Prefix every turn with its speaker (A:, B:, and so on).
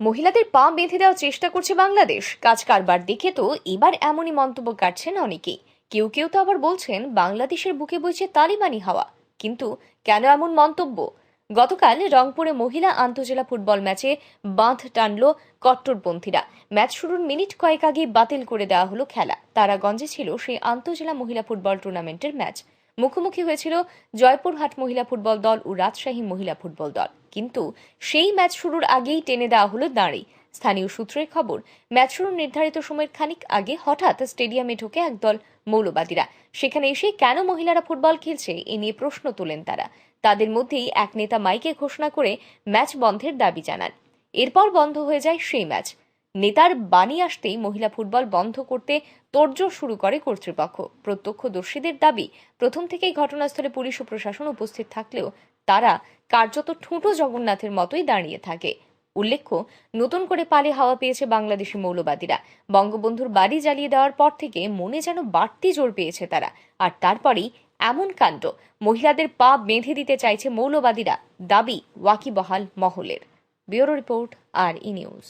A: মহিলাদের পা বেঁধে দেওয়ার চেষ্টা করছে বাংলাদেশ। কাজ কারবার দেখে তো এবার এমনই মন্তব্য কাটছেন অনেকেই। কেউ কেউ তো আবার বলছেন, বাংলাদেশের বুকে বইছে তালিবানি হাওয়া। কিন্তু কেন এমন মন্তব্য? গতকাল রংপুরে মহিলা আন্তজেলা ফুটবল ম্যাচে বাঁধ টানল কট্টরপন্থীরা। ম্যাচ শুরুর মিনিট কয়েক আগে বাতিল করে দেওয়া হলো খেলা। তারাগঞ্জে ছিল সেই আন্তজেলা মহিলা ফুটবল টুর্নামেন্টের ম্যাচ। মুখোমুখি হয়েছিল জয়পুরহাট মহিলা ফুটবল দল ও রাজশাহী মহিলা ফুটবল দল। কিন্তু সেই ম্যাচ শুরুর আগেই টেনে দেওয়া হলো দাঁড়ি। স্থানীয় সূত্রের খবর, ম্যাচ শুরুর নির্ধারিত সময়ের খানিক আগে হঠাৎ স্টেডিয়ামে ঢোকে একদল মৌলবাদীরা। সেখানে এসে কেন মহিলারা ফুটবল খেলছে এ নিয়ে প্রশ্ন তোলেন তারা। তাদের মধ্যেই এক নেতা মাইকে ঘোষণা করে ম্যাচ বন্ধের দাবি জানান। এরপর বন্ধ হয়ে যায় সেই ম্যাচ। নেতার বাণী আসতেই মহিলা ফুটবল বন্ধ করতে তোড়জোড় শুরু করে কর্তৃপক্ষ। প্রত্যক্ষদর্শীদের দাবি, প্রথম থেকেই ঘটনাস্থলে পুলিশ ও প্রশাসন উপস্থিত থাকলেও তারা কার্যত ঠুঁটো জগন্নাথের মতোই দাঁড়িয়ে থাকে। উল্লেখ্য, নতুন করে পালে হাওয়া পেয়েছে বাংলাদেশি মৌলবাদীরা। বঙ্গবন্ধুর বাড়ি জ্বালিয়ে দেওয়ার পর থেকে মনে যেন বাড়তি জোর পেয়েছে তারা। আর তারপরেই এমন কাণ্ড, মহিলাদের পা বেঁধে দিতে চাইছে মৌলবাদীরা। দাবি, ওয়াকিবহাল মহলের। ব্যুরো রিপোর্ট, আর ই নিউজ।